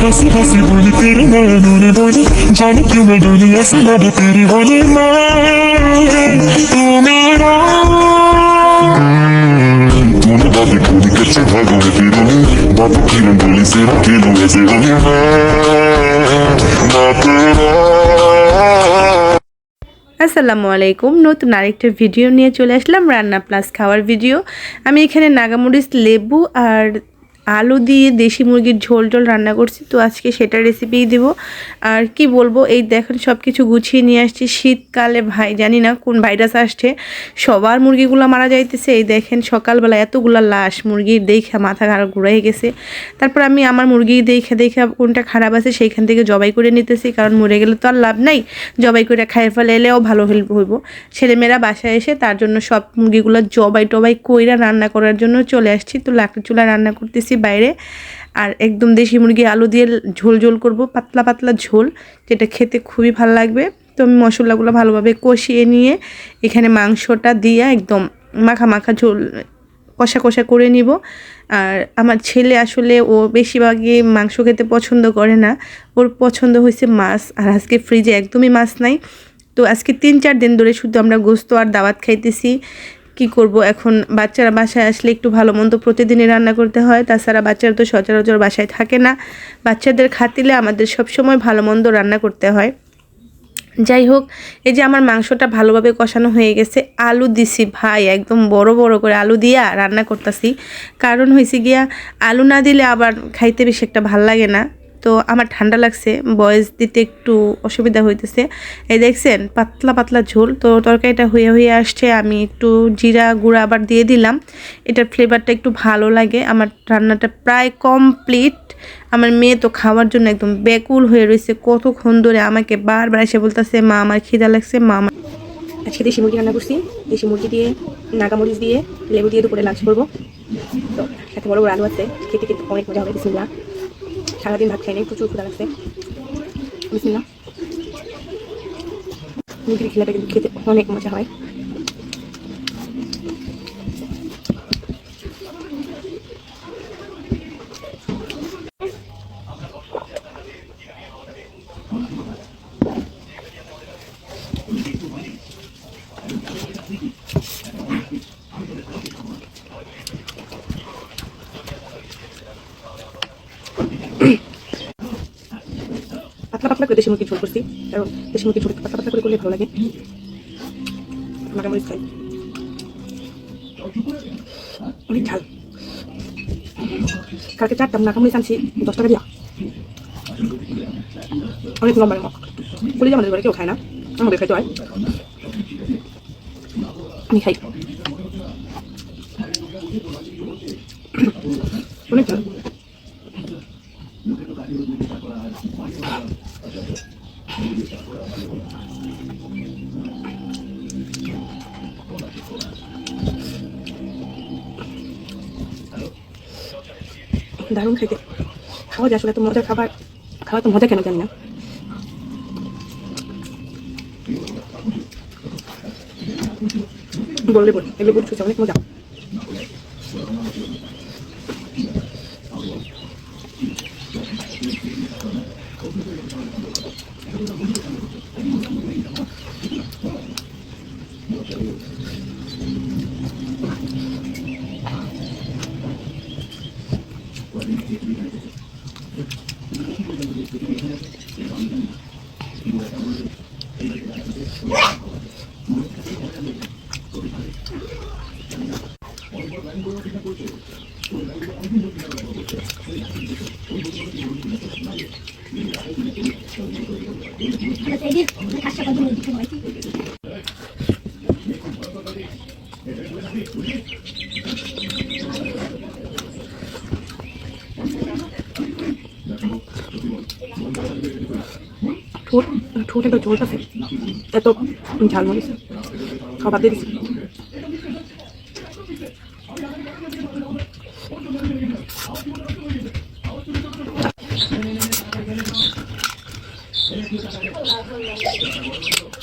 हंसी हंसी बोली तेरे नैनों ने बोली जाने क्यों मैं डोली ऐसी लगे तेरी बोली मैं तू मेरा तूने बातें बोली कच्चे धागों में तेरे बातों की रंगोली से खेलूं ऐसे बोली मैं ना तेरा আসসালামু আলাইকুম নতুন আরেকটা ভিডিও নিয়ে চলে আসলাম রান্না প্লাস খাওয়ার ভিডিও আমি এখানে নাগামরিচ লেবু আর আলু দিয়ে দেশি মুরগির ঝোল টোল রান্না করছি, তো আজকে সেটা রেসিপিই দেবো। আর কি বলব, এই দেখেন সব কিছু গুছিয়ে নিয়ে আসছি। শীতকালে ভাই, জানি না কোন ভাইরাস আসছে, সবার মুরগিগুলো মারা যাইতেছে। এই দেখেন সকালবেলা এতগুলা লাশ মুরগির দেখে মাথা খারাপ ঘুরাই গেছে। তারপর আমি আমার মুরগি দেখে দেখে কোনটা খারাপ আছে সেইখান থেকে জবাই করে নিতেছি, কারণ মরে গেলে তো আর লাভ নাই। জবাই করে খাই ফেলে এলেও ভালো হইব হইব। ছেলেমেয়েরা বাসায় এসে তার জন্য সব মুরগিগুলো জবাই টবাই কইরা রান্না করার জন্য চলে আসছি। তো লাকড়ি চুলা রান্না করতেছি বাইরে। আর একদম দেশি মুরগি আলু দিয়ে ঝোল ঝোল করব, পাতলা পাতলা ঝোল, যেটা খেতে খুবই ভালো লাগবে। তো আমি মশলাগুলো ভালোভাবে কষিয়ে নিয়ে এখানে মাংসটা দিয়ে একদম মাখা মাখা ঝোল, কষা কষা করে নিব। আর আমার ছেলে আসলে ও বেশিরভাগই মাংস খেতে পছন্দ করে না। ওর পছন্দ হয়েছে মাছ, আর আজকে ফ্রিজে একদমই মাছ নাই। তো আজকে তিন চার দিন ধরে শুধু আমরা গোস্ত আর দাওয়াত খাইতেছি। কি করব? এখন বাচ্চারা বাসায় আসলে একটু ভালো মন্দ প্রতিদিনই রান্না করতে হয়। তাছাড়া বাচ্চারা তো সচরাচর বাসায় থাকে না। বাচ্চাদের খাতিলে আমাদের সবসময় ভালো মন্দ রান্না করতে হয়। যাই হোক, এই যে আমার মাংসটা ভালোভাবে কষানো হয়ে গেছে। আলু দিছি ভাই, একদম বড় বড় করে আলু দিয়া রান্না করতেছি। কারণ হয়েছে গিয়া, আলু না দিলে আবার খাইতে বেশি একটা ভালো লাগে না। তো আমার ঠান্ডা লাগছে, বয়স দিতে একটু অসুবিধা হইতেছে। এই দেখছেন, পাতলা পাতলা ঝোল, তো তরকারিটা হয়ে হয়ে আসছে, আমি একটু জিরা গুঁড়া আবার দিয়ে দিলাম। এটার ফ্লেভারটা একটু ভালো লাগে, আমার রান্নাটা প্রায় কমপ্লিট আমার মেয়ে তো খাওয়ার জন্য একদম ব্যাকুল হয়ে রয়েছে কতক্ষণ ধরে আমাকে বারবার এসে বলতেছে, মা, আমার খিদা লাগছে, মা, আমার আজকে দেশি মুরগি রান্না করছি, দেশি মুরগি দিয়ে, নাগামরিচ দিয়ে, লেবু দিয়ে দুপুরে লাঞ্চ করব। তো, সাথে বড় বড় আলু আছে, খেতে খেতে অনেক মজা হবে বিসমিল্লা সারাদিন ভাত খাই নাই, প্রচুর ক্ষুদা লাগছে। বিসমিল্লা মুরগির খিলাটা কিন্তু খেতে অনেক মজা হয়। পাতলা করে দেশি মুরগির ঝোল করছি। কারণ দেশি মুরগির ঝোল পাতলা পাতলা করে করলে ভালো লাগে। নাগামরিচ খাই অনেক ঝাল। কালকে চারটা নাগামরিচ আনছি দশ টাকা দিয়া। অনেক লম্বা লম্বা। পুলিশ আমাদের বাড়ি কেউ খায় না, আমাদের খাইতে হয়। আমি খাই। অনেক ঝাল। দারুণ খাইতে খাওয়া যায় আসলে এত মজার খাবার। খাওয়া তো মজা কেন জানি না। বললে বলি, এগুলো বুঝছ অনেক মজা। 全然無理だね。ঠোঁট ঠোঁট একটু ঝোল আছে এত ঝাল মরিচ খাবার দিয়ে